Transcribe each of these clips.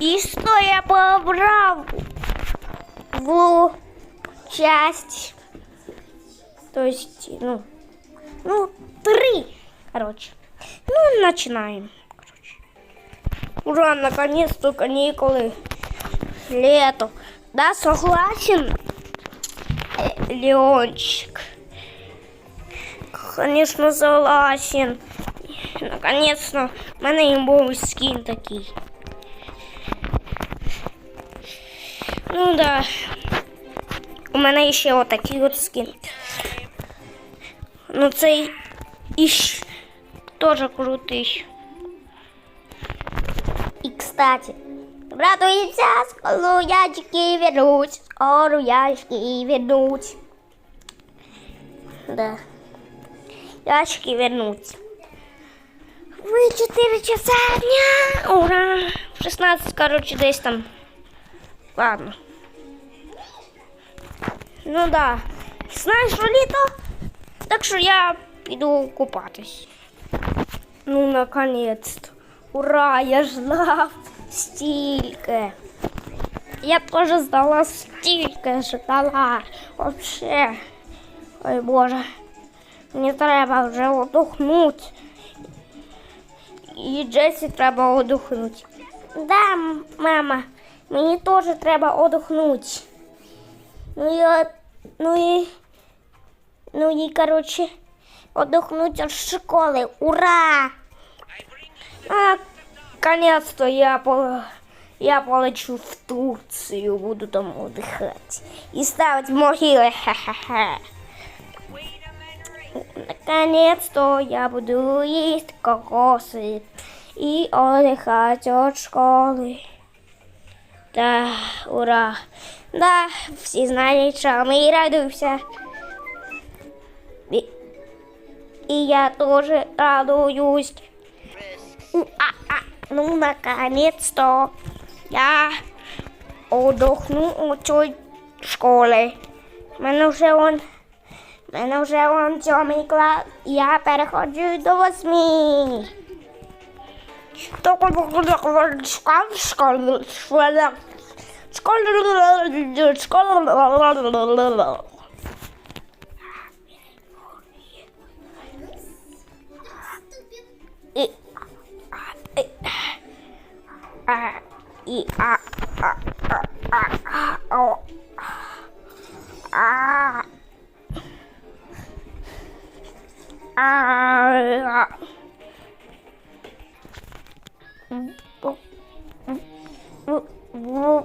И что я побрал в часть. То есть, ну, ну, три, короче. Ну, начинаем. Короче. Ура, наконец-то каникулы. Лето. Да, согласен, Леончик. Конечно, согласен. Наконец-то в мене імбовий скін такий. Ну да. У мене ще отакий от скін. Ну цей іщ теж крутий. І кстати, братується, скоро ячки вернуть, скоро ящики вернуть. Да. Ящики вернуть. Ви 4 часа дня. Ура! В 16, короче, десь там. Ладно. Ну да. Знаєш, що літо? Так що я піду купатись. Ну, наконец-то. Ура, я ждав стільки. Я теж здала стільки, ждала. Вообще. Ой, Боже. Мені треба вже отдохнути. І Джесі треба одухнути. Да, мама, мені теж треба одухнути. Ну і, от- ну і, ну і, коротше, одухнути від школи. Ура! А, Наконец-то я, по, я полечу в Турцию, буду там отдыхать. И ставить могилы, ха-ха-ха. Наконец-то я буду есть кокосы и отдыхать от школы. Да, ура. Да, всі знають, що ми радуємося. І, і я теж радуюсь. А, а, ну, наконец-то я отдохну у цій школі. Мене вже он мене вже он сьомий клас, я переходжу до восьми. Тільки виходить школа, школа, школа, школа, школа. І, а, і, а, і, а, а, а, а, а, о,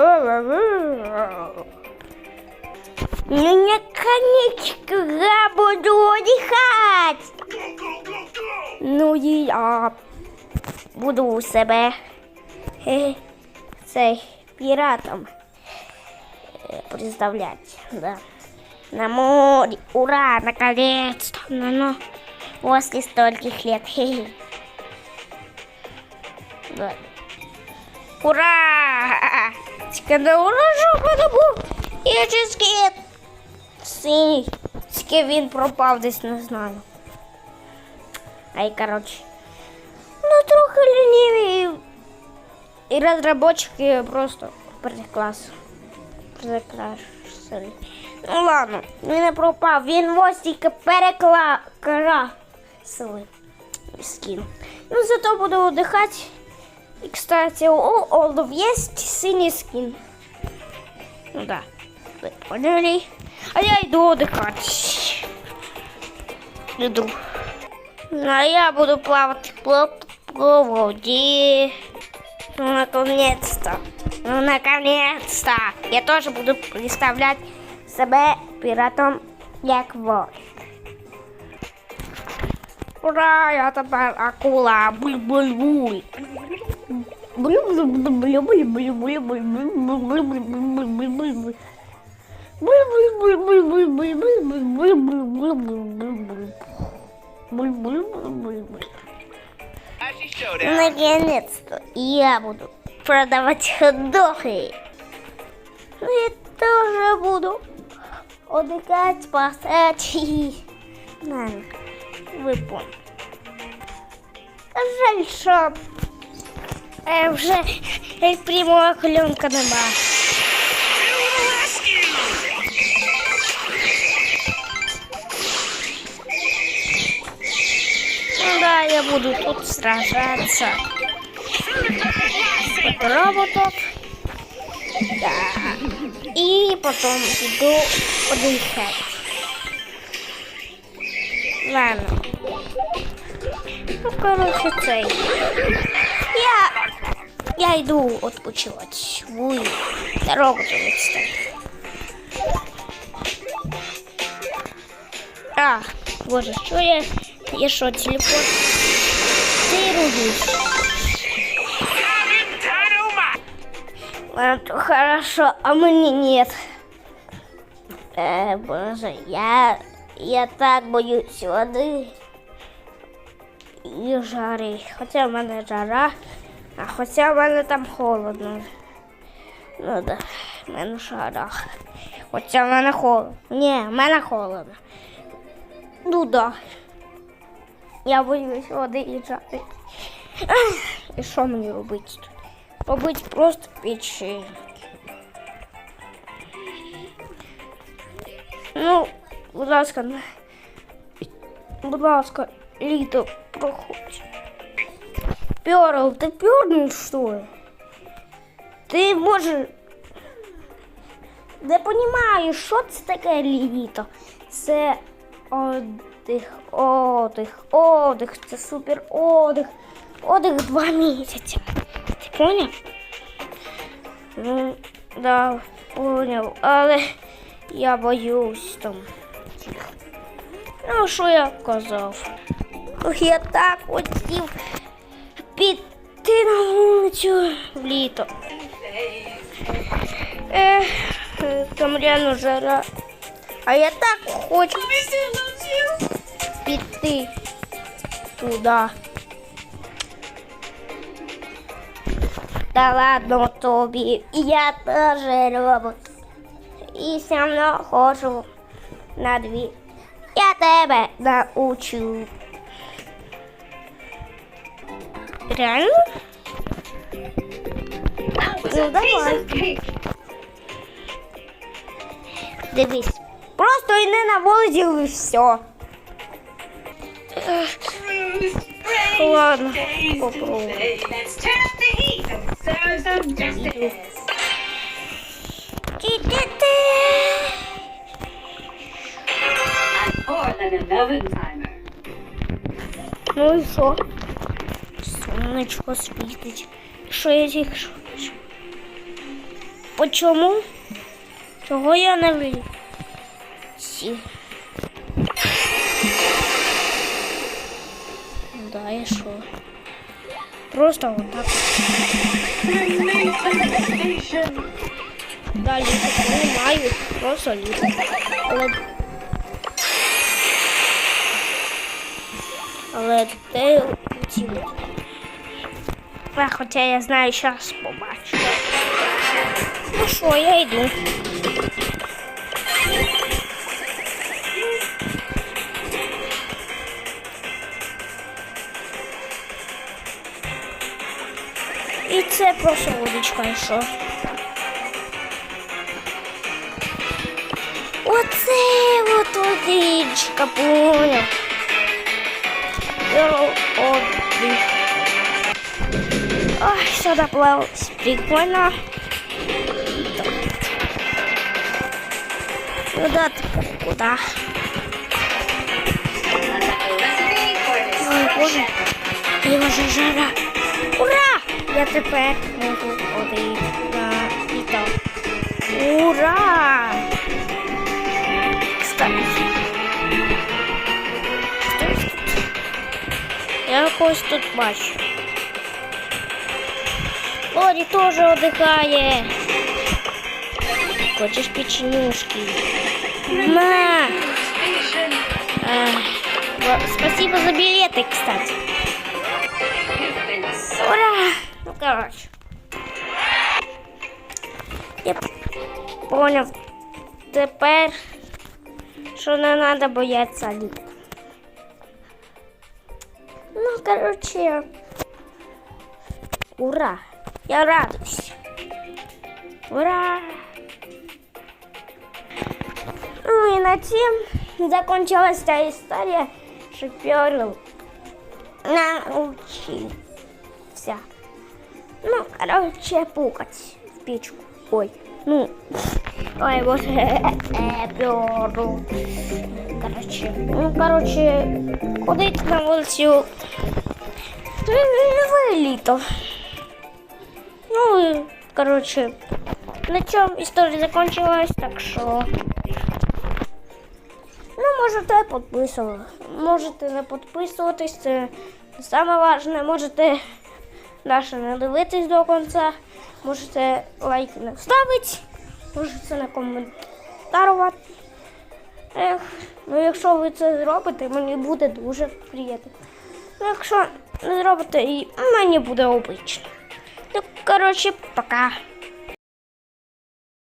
А. Ну, я буду отдыхать. Ну, і я буду себе е, цей піратом е, представляти. Да. На море. Ура, наконец-то. Ну, ну, после стольких лет. Ура! Тільки не що подобу. Я чески. Синій. Тільки він пропав десь, не знаю. Ай, короче. Ну, трохи ліниві. І розробочики просто прекрасно. Прекрасний. Ну ладно, він не пропав. Він ось тільки перекласили скін. Ну, зато буду отдыхать. И, кстати, у Олдов есть синий скин. Ну да, вы поняли. А я иду отдыхать. Иду. Ну, а я буду плавать по, воде. Ну, наконец-то. Ну, наконец-то. Я тоже буду представлять себе піратом як Вовк. Ура, я тепер акула. Буль-буль-буль. Наконец-то я буду продавать хот-доги. Я тоже буду отдыхать, спасать. Ладно, ви поняли. Жаль, е, вже е, прямого кльонка нема. Ну да, я буду тут сражаться. От роботов. Да. И потом иду отдыхать. Ладно. Ну, короче, цей. Я, йду відпочивати. Ви дорогу. А, боже, що я? Я що, телефон? Ти рубиш. Ладно, хорошо, а мне нет. Э, боже, я, я так боюсь води і жари. Хоча в мене жара, а хоча в мене там холодно. Ну да, в мене жара. Хоча в мене холодно. Ні, в мене холодно. Ну да. Я боюсь води і жари. І що мені робити тут? Робити просто печеньки. Ну, будь ласка, на- будь ласка, літо проходь. Перл, ти пернув, що ли? Ти може. Не розумієш, що це таке літо? Це отдих, отдих, отдих, це супер отдих. Отдих два місяці. Ти поняв? Ну, да, поняв, але я боюсь там. Ну, що я казав? Я так хотів піти на вулицю в літо. Ех, там реально жара. А я так хочу піти туди. Та ладно тобі, я теж робот. І все одно хочу на дві. Я тебе научу. Реально? Ну давай. Дивись. Просто йди на вулиці і все. Ладно, попробуй. Ну і що? Сонечко світить. Що я бачу? Почому? Чого я не вліз? Сі. Да, і що? Просто отак. Да, літо не маю, просто літо. Але... Де ці? А, хоча я знаю, зараз побачу. Ну що, я йду. І це просто водичка, що? Оце от водичка, понял. Отдых. Ой, сюда плавать прикольно. Куда ты? Куда? Ой, боже, і вже жара. Ура! Я тепер можу ходити на літо. Ура! Кстати. Я когось тут бачу. Лорі теж отдыхає. Хочеш печенюшки? На! А, спасибо за билеты, кстати. Ура! Ну, короче. Я поняв тепер, що не треба боятися літ. Ну, короче, ура! Я радуюсь. Ура! Ну и на тем закончилась та история, что Перл научился. Ну, короче, пукать в печку. Ой, ну, ой, вот Перл. Короче, ну, короче, ходить на вулицю нове літо. Ну, і, короче, на цьому історія закончилась, так що. Ну, можете підписувати. Можете не підписуватись, це не саме важне. Можете наше не дивитись до кінця. Можете лайки не ставити, можете не коментарувати. Ех, ну якщо ви це зробите, мені буде дуже приємно. Ну, якщо не зробите, і мені буде обично. Ну, коротше, пока.